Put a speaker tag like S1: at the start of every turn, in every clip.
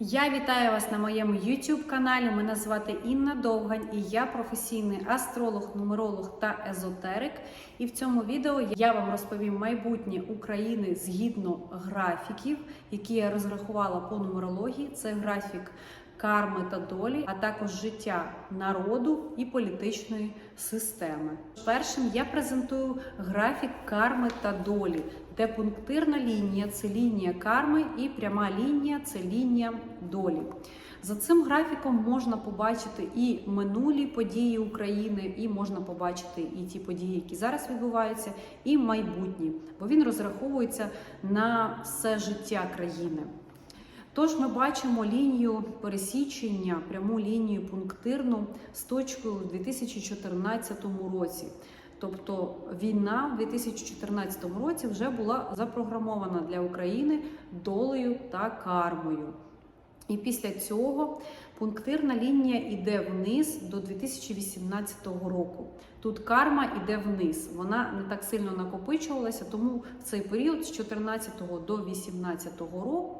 S1: Я вітаю вас на моєму YouTube каналі. Мене звати Інна Довгань і я професійний астролог, нумеролог та езотерик. І в цьому відео я вам розповім майбутнє України згідно графіків, які я розрахувала по нумерології. Це графік карми та долі, а також життя народу і політичної системи. Першим я презентую графік карми та долі, де пунктирна лінія це лінія карми, і пряма лінія це лінія долі. За цим графіком можна побачити і минулі події України, і можна побачити і ті події, які зараз відбуваються, і майбутні, бо він розраховується на все життя країни. Тож ми бачимо лінію пересічення, пряму лінію пунктирну з точкою в 2014 році. Тобто війна в 2014 році вже була запрограмована для України долею та кармою. І після цього пунктирна лінія йде вниз до 2018 року. Тут карма йде вниз. Вона не так сильно накопичувалася, тому в цей період з 14 до 18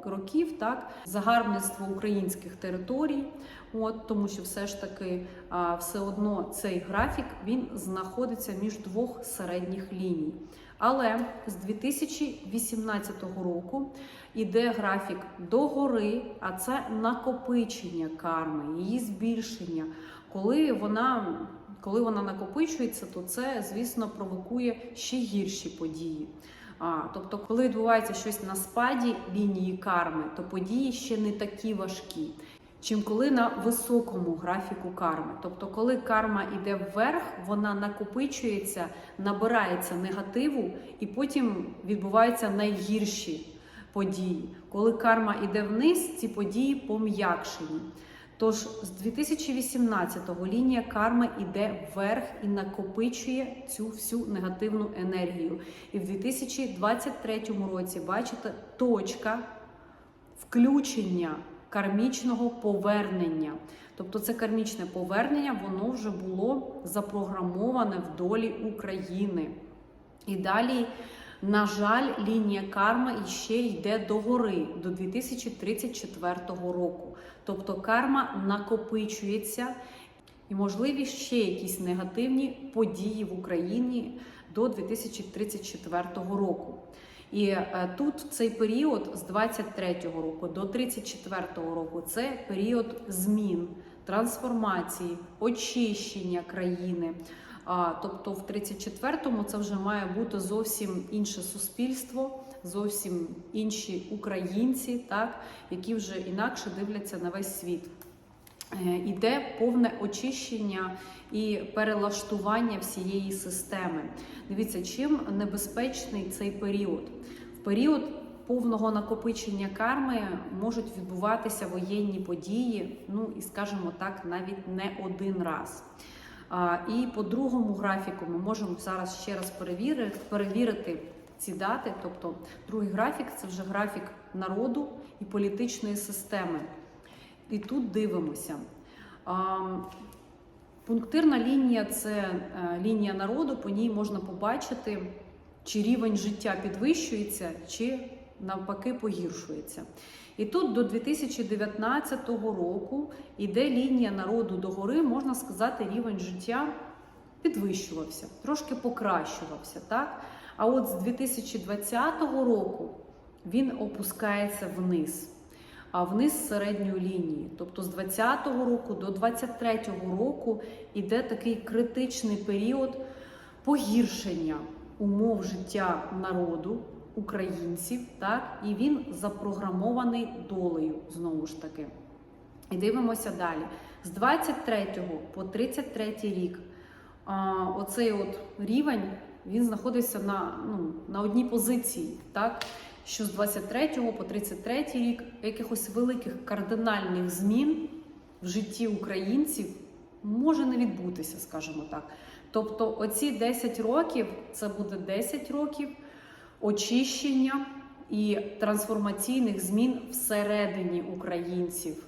S1: років так загарбництво українських територій. От тому, що все ж таки а, все одно цей графік він знаходиться між двох середніх ліній. Але з 2018 року іде графік догори, а це накопичення карми, її збільшення. Коли вона коли вона накопичується, то це, звісно, провокує ще гірші події. А, Тобто, коли відбувається щось на спаді лінії карми, то події ще не такі важкі, чим коли на високому графіку карми. Тобто, коли карма йде вверх, вона накопичується, набирається негативу, і потім відбуваються найгірші події. Коли карма йде вниз, ці події пом'якшені. Тож з 2018-го лінія карми йде вверх і накопичує цю всю негативну енергію. І в 2023 році, бачите, точка включення кармічного повернення. Тобто це кармічне повернення, воно вже було запрограмоване в долі України. І далі. На жаль, лінія карми ще йде догори до 2034 року. Тобто карма накопичується і можливі ще якісь негативні події в Україні до 2034 року. І е, тут цей період з 23 року до 34 року це період змін, трансформації, очищення країни. Тобто в 34-му це вже має бути зовсім інше суспільство, зовсім інші українці, так, які вже інакше дивляться на весь світ. Е, Іде повне очищення і перелаштування всієї системи. Дивіться, чим небезпечний цей період. В період повного накопичення карми можуть відбуватися воєнні події, ну і скажімо так, навіть не один раз. І по другому графіку ми можемо зараз ще раз перевірити, перевірити ці дати. Тобто, другий графік це вже графік народу і політичної системи. І тут дивимося. Пунктирна лінія це е, лінія народу, по ній можна побачити, чи рівень життя підвищується, чи навпаки погіршується. І тут до 2019 року іде лінія народу догори, можна сказати, рівень життя підвищувався, трошки покращувався. так? А от з 2020 року він опускається вниз, а вниз середньої лінії. Тобто з 2020 року до 2023 року іде такий критичний період погіршення умов життя народу українців, так і він запрограмований долею знову ж таки. І дивимося далі. З 23 по 33 рік оцей от рівень він знаходиться на ну, на одній позиції, так? що з 23 по 33 рік якихось великих кардинальних змін в житті українців може не відбутися, скажімо так. Тобто, оці 10 років це буде 10 років очищення і трансформаційних змін всередині українців.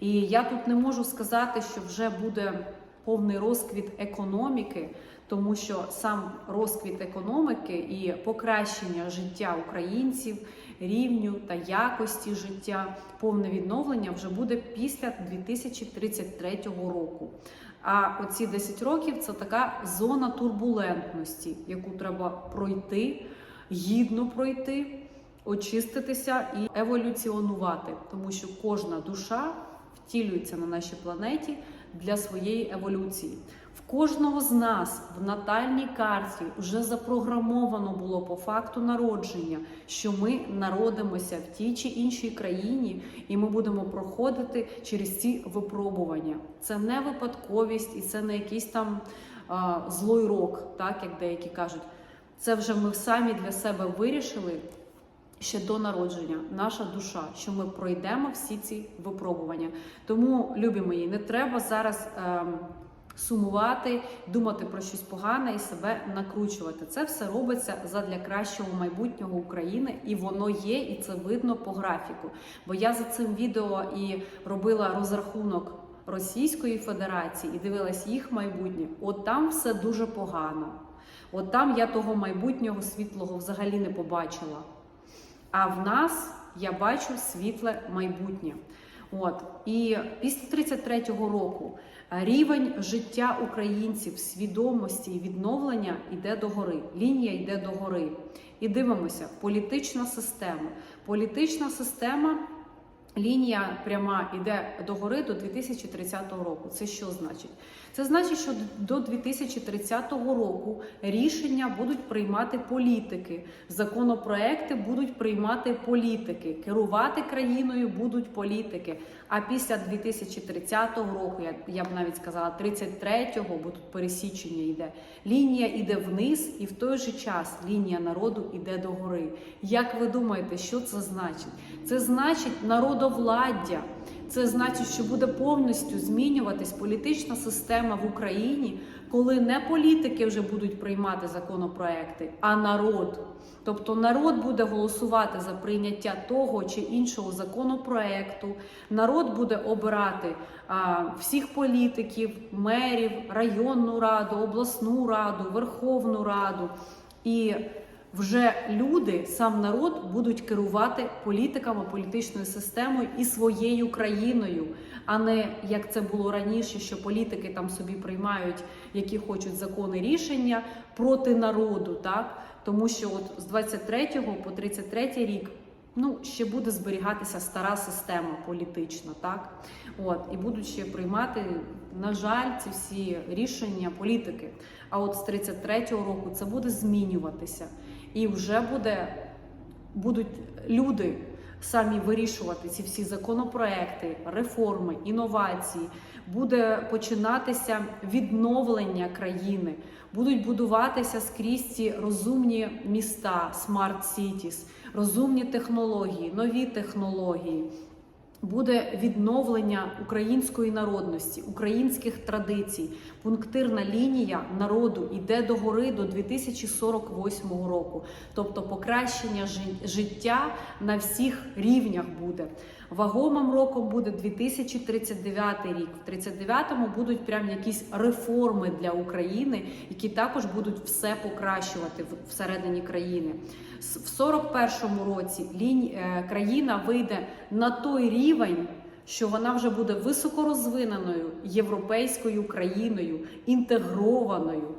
S1: І я тут не можу сказати, що вже буде повний розквіт економіки, тому що сам розквіт економіки і покращення життя українців, рівню та якості життя. Повне відновлення вже буде після 2033 року. А оці 10 років це така зона турбулентності, яку треба пройти, гідно пройти, очиститися і еволюціонувати, тому що кожна душа втілюється на нашій планеті для своєї еволюції. В кожного з нас в натальній карті вже запрограмовано було по факту народження, що ми народимося в тій чи іншій країні, і ми будемо проходити через ці випробування. Це не випадковість і це не якийсь там а, злой рок, так як деякі кажуть. Це вже ми самі для себе вирішили ще до народження, наша душа, що ми пройдемо всі ці випробування. Тому, любі мої, не треба зараз. ем, Сумувати, думати про щось погане і себе накручувати. Це все робиться задля кращого майбутнього України, і воно є, і це видно по графіку. Бо я за цим відео і робила розрахунок Російської Федерації і дивилась їх майбутнє. От там все дуже погано. От там я того майбутнього світлого взагалі не побачила. А в нас я бачу світле майбутнє. От і після 33-го року рівень життя українців, свідомості і відновлення йде догори. Лінія йде догори. І дивимося, політична система. Політична система. Лінія пряма йде догори до 2030 року. Це що значить? Це значить, що до 2030 року рішення будуть приймати політики, законопроекти будуть приймати політики, керувати країною будуть політики. А після 2030 року, я, б навіть сказала, 33-го, бо тут пересічення йде. Лінія йде вниз, і в той же час лінія народу йде догори. Як ви думаєте, що це значить? Це значить народовладдя. Це значить, що буде повністю змінюватись політична система в Україні, коли не політики вже будуть приймати законопроекти, а народ. Тобто народ буде голосувати за прийняття того чи іншого законопроекту. Народ буде обирати а, всіх політиків, мерів, районну раду, обласну раду, Верховну Раду. І вже люди, сам народ, будуть керувати політиками, політичною системою і своєю країною, а не як це було раніше, що політики там собі приймають, які хочуть закони рішення проти народу, так тому що от з 23 по 33 рік. Ну, ще буде зберігатися стара система політична, так от і будуть ще приймати, на жаль, ці всі рішення політики. А от з 33-го року це буде змінюватися, і вже буде будуть люди самі вирішувати ці всі законопроекти, реформи, інновації. Буде починатися відновлення країни, будуть будуватися скрізь ці розумні міста, смарт сітіс, розумні технології, нові технології. Буде відновлення української народності, українських традицій. Пунктирна лінія народу йде догори до 2048 року, тобто покращення життя на всіх рівнях буде. Вагомим роком буде 2039 рік. В 39-му будуть прям якісь реформи для України, які також будуть все покращувати всередині країни. В 41-му році лінь, е, країна вийде на той рівень. Що вона вже буде високорозвиненою європейською країною, інтегрованою.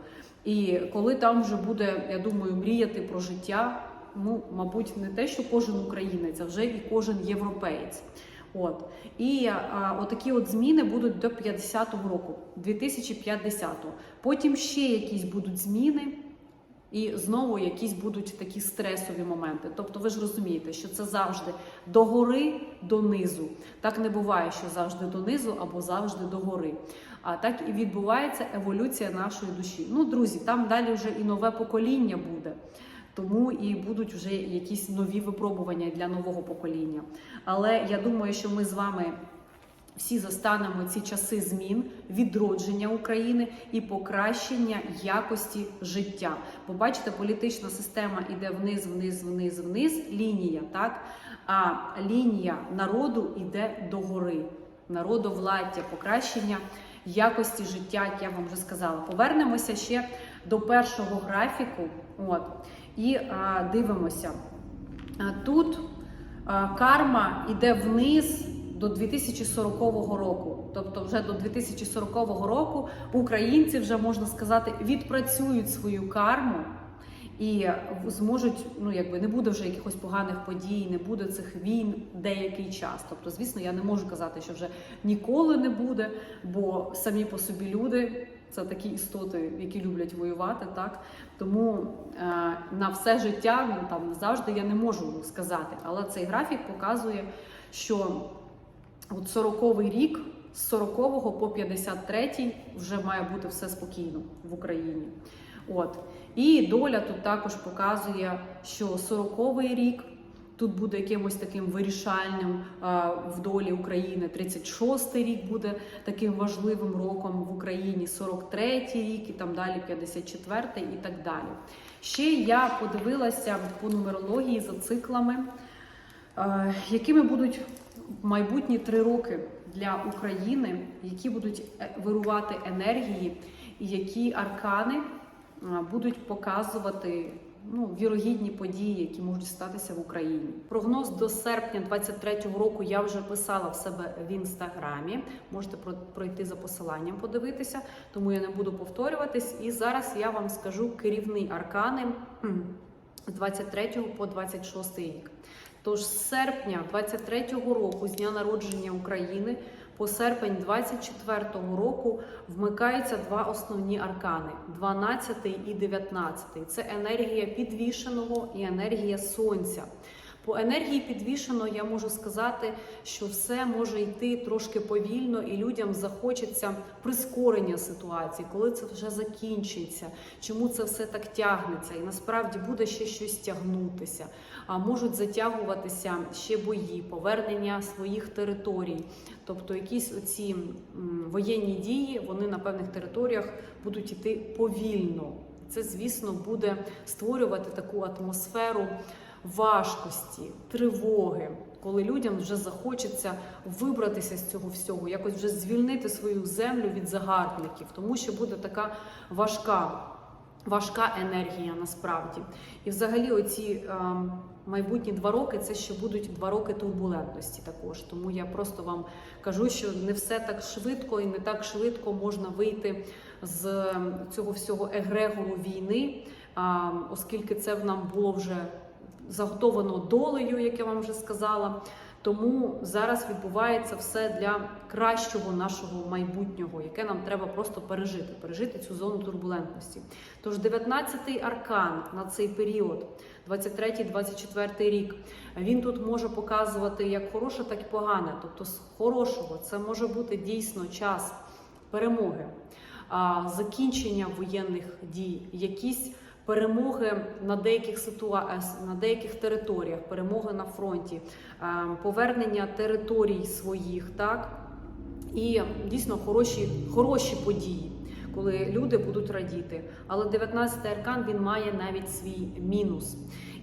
S1: І коли там вже буде, я думаю, мріяти про життя, ну, мабуть, не те, що кожен українець, а вже і кожен європеєць. От і а, отакі от зміни будуть до 50-го року, 2050-го. Потім ще якісь будуть зміни. І знову якісь будуть такі стресові моменти. Тобто, ви ж розумієте, що це завжди догори донизу. Так не буває, що завжди донизу або завжди догори. А так і відбувається еволюція нашої душі. Ну, друзі, там далі вже і нове покоління буде. Тому і будуть вже якісь нові випробування для нового покоління. Але я думаю, що ми з вами всі застанемо ці часи змін, відродження України і покращення якості життя. Бо бачите, політична система іде вниз, вниз, вниз, вниз, лінія, так? А лінія народу йде догори. Народовладдя, покращення якості життя, як я вам вже сказала. Повернемося ще до першого графіку. От, і а, дивимося. А Тут а, карма йде вниз до 2040 року. Тобто, вже до 2040 року українці вже можна сказати відпрацюють свою карму і зможуть, ну якби не буде вже якихось поганих подій, не буде цих війн деякий час. Тобто, звісно, я не можу казати, що вже ніколи не буде, бо самі по собі люди. Це такі істоти, які люблять воювати, так тому е, на все життя ну там завжди я не можу сказати. Але цей графік показує, що от 40-й рік з 40-го по 53-й вже має бути все спокійно в Україні. От і доля тут також показує, що 40-й рік. Тут буде якимось таким вирішальним в долі України. 36-й рік буде таким важливим роком в Україні, 43-й рік і там далі 54-й і так далі. Ще я подивилася по нумерології за циклами, якими будуть майбутні три роки для України, які будуть е, вирувати енергії, і які аркани будуть показувати ну, вірогідні події, які можуть статися в Україні. Прогноз до серпня 23-го року я вже писала в себе в інстаграмі. Можете про- пройти за посиланням, подивитися, тому я не буду повторюватись. І зараз я вам скажу керівний аркани з 23 по 26 рік. Тож з серпня 23-го року, з дня народження України, по серпень 24-го року вмикаються два основні аркани: 12 і 19. Це енергія підвішеного і енергія сонця. По енергії підвішено я можу сказати, що все може йти трошки повільно, і людям захочеться прискорення ситуації, коли це вже закінчиться, чому це все так тягнеться, і насправді буде ще щось тягнутися. Можуть затягуватися ще бої, повернення своїх територій. Тобто якісь оці воєнні дії вони на певних територіях будуть йти повільно. Це, звісно, буде створювати таку атмосферу важкості, тривоги, коли людям вже захочеться вибратися з цього всього, якось вже звільнити свою землю від загарбників, тому що буде така важка. Важка енергія насправді. І взагалі, оці е, майбутні два роки це ще будуть два роки турбулентності також. Тому я просто вам кажу, що не все так швидко і не так швидко можна вийти з цього всього егрегору війни, оскільки це в нам було вже заготовано долею, як я вам вже сказала. Тому зараз відбувається все для кращого нашого майбутнього, яке нам треба просто пережити, пережити цю зону турбулентності. Тож 19-й аркан на цей період, 23-24 рік, він тут може показувати як хороше, так і погане. Тобто, з хорошого це може бути дійсно час перемоги, закінчення воєнних дій, якісь перемоги на деяких ситуа... на деяких територіях, перемоги на фронті, е, повернення територій своїх, так і дійсно хороші, хороші події. Коли люди будуть радіти, але 19-й аркан він має навіть свій мінус.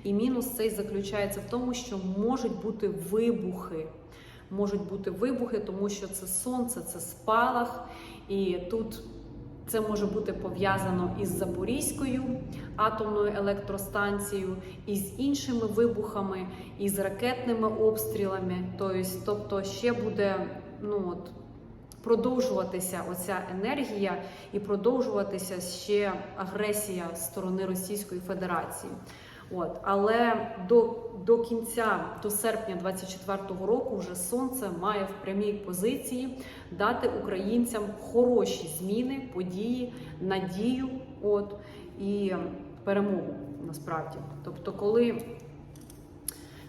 S1: І мінус цей заключається в тому, що можуть бути вибухи. Можуть бути вибухи, тому що це сонце, це спалах, і тут це може бути пов'язано із Запорізькою атомною електростанцією, і з іншими вибухами, і з ракетними обстрілами. Тобто, тобто ще буде ну от. Продовжуватися оця енергія і продовжуватися ще агресія сторони Російської Федерації. От, але до, до кінця, до серпня 24-го року, вже сонце має в прямій позиції дати українцям хороші зміни, події, надію, от і перемогу насправді. Тобто, коли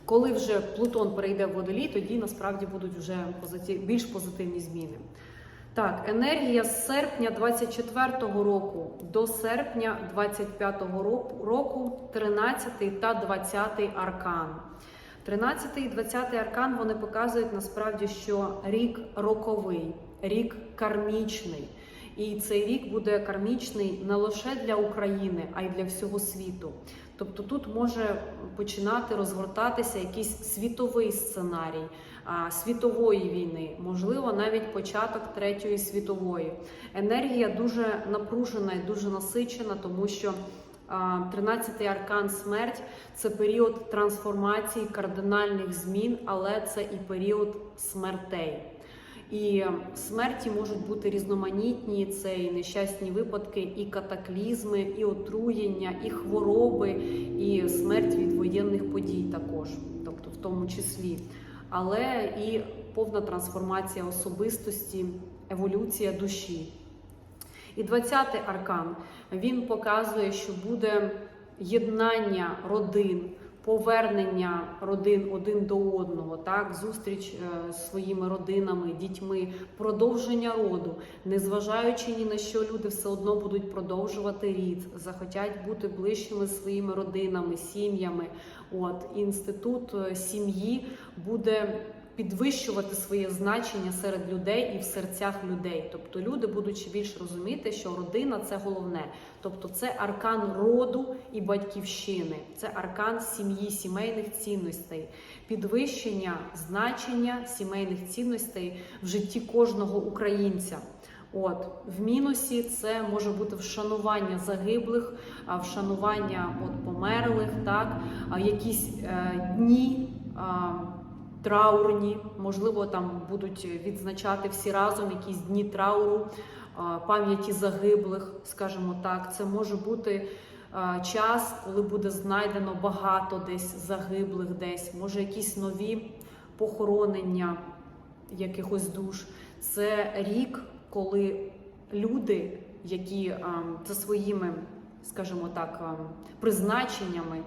S1: коли вже Плутон перейде в водолій, тоді насправді будуть вже позитив, більш позитивні зміни. Так, енергія з серпня 24-го року до серпня 25-го року, року 13 та 20 аркан. 13 і 20 аркан вони показують насправді, що рік роковий, рік кармічний. І цей рік буде кармічний не лише для України, а й для всього світу. Тобто тут може починати розгортатися якийсь світовий сценарій світової війни, можливо, навіть початок третьої світової. Енергія дуже напружена і дуже насичена, тому що 13-й аркан смерть це період трансформації, кардинальних змін, але це і період смертей. І смерті можуть бути різноманітні, це і нещасні випадки, і катаклізми, і отруєння, і хвороби, і смерть від воєнних подій також, тобто в тому числі. Але і повна трансформація особистості, еволюція душі. І 20-й аркан він показує, що буде єднання родин, повернення родин один до одного, так, зустріч е, з своїми родинами, дітьми, продовження роду, незважаючи ні на що, люди все одно будуть продовжувати рід, захотять бути ближчими своїми родинами, сім'ями. От інститут е, сім'ї буде підвищувати своє значення серед людей і в серцях людей. Тобто люди будуть більш розуміти, що родина це головне. Тобто це аркан роду і батьківщини, це аркан сім'ї, сімейних цінностей, підвищення значення сімейних цінностей в житті кожного українця. От в мінусі це може бути вшанування загиблих, вшанування от померлих, так якісь е, дні. А, Траурні, можливо, там будуть відзначати всі разом якісь дні трауру, пам'яті загиблих, скажімо так. Це може бути час, коли буде знайдено багато десь загиблих, десь може якісь нові похоронення якихось душ. Це рік, коли люди, які за своїми, скажімо так, призначеннями.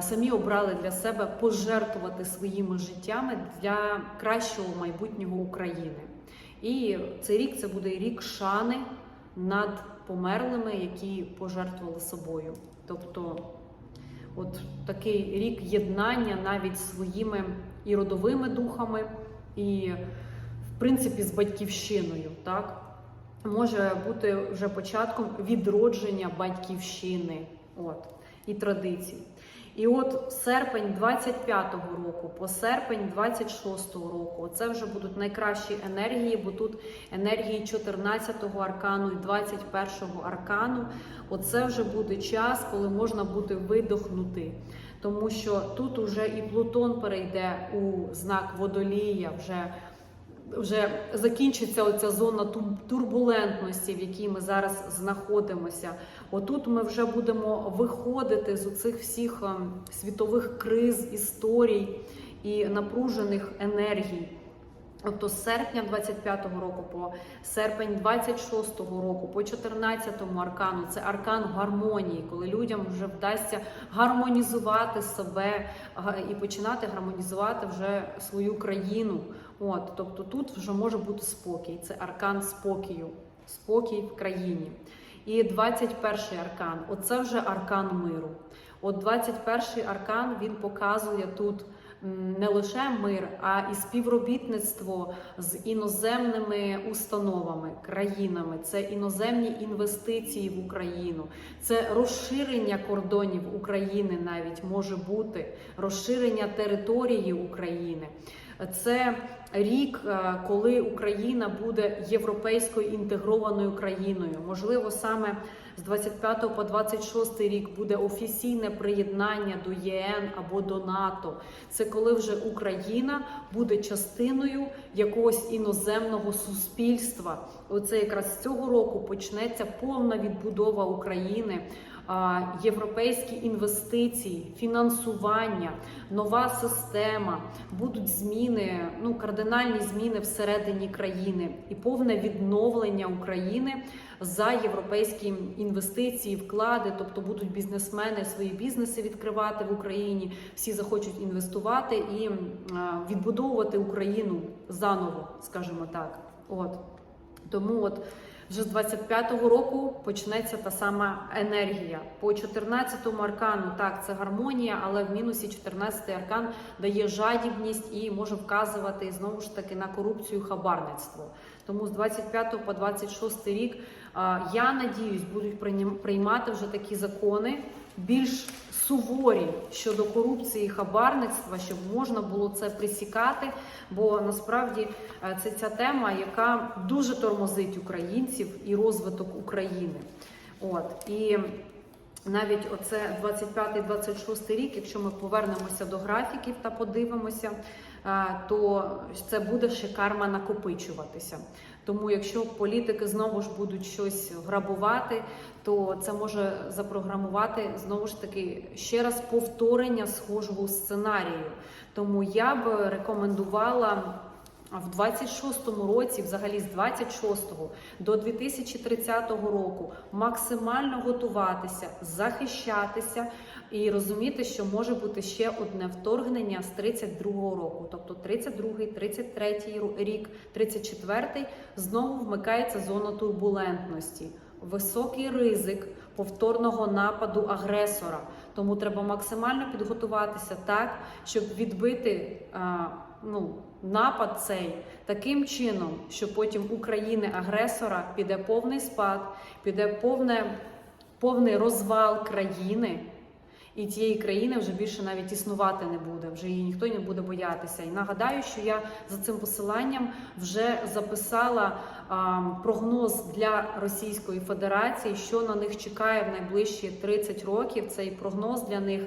S1: Самі обрали для себе пожертвувати своїми життями для кращого майбутнього України. І цей рік це буде рік шани над померлими, які пожертвували собою. Тобто, от такий рік єднання навіть своїми і родовими духами, і в принципі з батьківщиною, так може бути вже початком відродження батьківщини, от і традицій. І от серпень 25-го року по серпень 26-го року це вже будуть найкращі енергії, бо тут енергії 14-го аркану і 21-го аркану. Оце вже буде час, коли можна буде видохнути. Тому що тут уже і Плутон перейде у знак водолія, вже вже закінчиться оця зона турбулентності, в якій ми зараз знаходимося. Отут ми вже будемо виходити з оцих всіх ем, світових криз, історій і напружених енергій. Тобто з серпня 25-го року по серпень 26-го року, по 14-му аркану, це аркан гармонії, коли людям вже вдасться гармонізувати себе і починати гармонізувати вже свою країну. От, тобто тут вже може бути спокій. Це аркан спокою, спокій в країні. І 21-й аркан оце вже аркан миру. От 21-й аркан він показує тут не лише мир, а і співробітництво з іноземними установами, країнами. Це іноземні інвестиції в Україну, це розширення кордонів України навіть може бути, розширення території України. Це рік, е, коли Україна буде європейською інтегрованою країною. Можливо, саме з 25 по 26 рік буде офіційне приєднання до ЄН або до НАТО. Це коли вже Україна буде частиною якогось іноземного суспільства. Оце якраз з цього року почнеться повна відбудова України. Європейські інвестиції, фінансування, нова система, будуть зміни, ну кардинальні зміни всередині країни і повне відновлення України за європейські інвестиції, вклади. Тобто будуть бізнесмени свої бізнеси відкривати в Україні. Всі захочуть інвестувати і відбудовувати Україну заново, скажімо так. От тому от. Вже з 25-го року почнеться та сама енергія. По 14-му аркану так це гармонія, але в мінусі 14-й аркан дає жадібність і може вказувати знову ж таки на корупцію хабарництво. Тому з 25 по 26 рік я надіюсь, будуть приймати вже такі закони більш суворі щодо корупції і хабарництва, щоб можна було це присікати. Бо насправді е, це ця тема, яка дуже тормозить українців і розвиток України. От і навіть оце 25-26 рік, якщо ми повернемося до графіків та подивимося, е, то це буде ще карма накопичуватися. Тому, якщо політики знову ж будуть щось грабувати, то це може запрограмувати знову ж таки ще раз повторення схожого сценарію. Тому я б рекомендувала. В 26-му році, взагалі з 26-го до 2030 року, максимально готуватися, захищатися і розуміти, що може бути ще одне вторгнення з 32-го року, тобто 32-й, 33-й рік, 34-й знову вмикається зона турбулентності, високий ризик повторного нападу агресора. Тому треба максимально підготуватися так, щоб відбити а, ну, напад цей таким чином, що потім України-агресора піде повний спад, піде повне, повний розвал країни. І тієї країни вже більше навіть існувати не буде, вже її ніхто не буде боятися. І нагадаю, що я за цим посиланням вже записала а, прогноз для Російської Федерації, що на них чекає в найближчі 30 років. Цей прогноз для них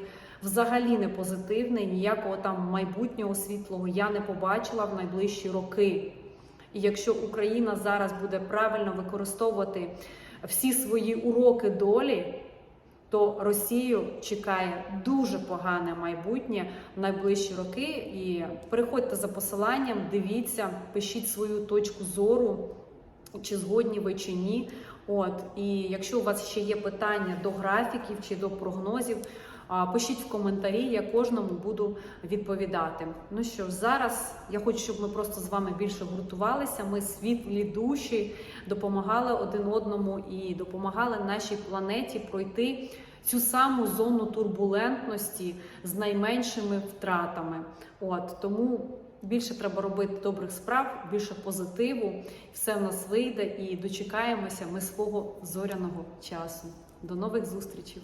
S1: взагалі не позитивний. Ніякого там майбутнього світлого я не побачила в найближчі роки. І якщо Україна зараз буде правильно використовувати всі свої уроки долі то Росію чекає дуже погане майбутнє в найближчі роки. І переходьте за посиланням, дивіться, пишіть свою точку зору, чи згодні ви чи ні. От і якщо у вас ще є питання до графіків чи до прогнозів. Пишіть в коментарі, я кожному буду відповідати. Ну що зараз я хочу, щоб ми просто з вами більше гуртувалися. Ми світлі душі допомагали один одному і допомагали нашій планеті пройти цю саму зону турбулентності з найменшими втратами. От тому більше треба робити добрих справ, більше позитиву. Все в нас вийде і дочекаємося ми свого зоряного часу. До нових зустрічей!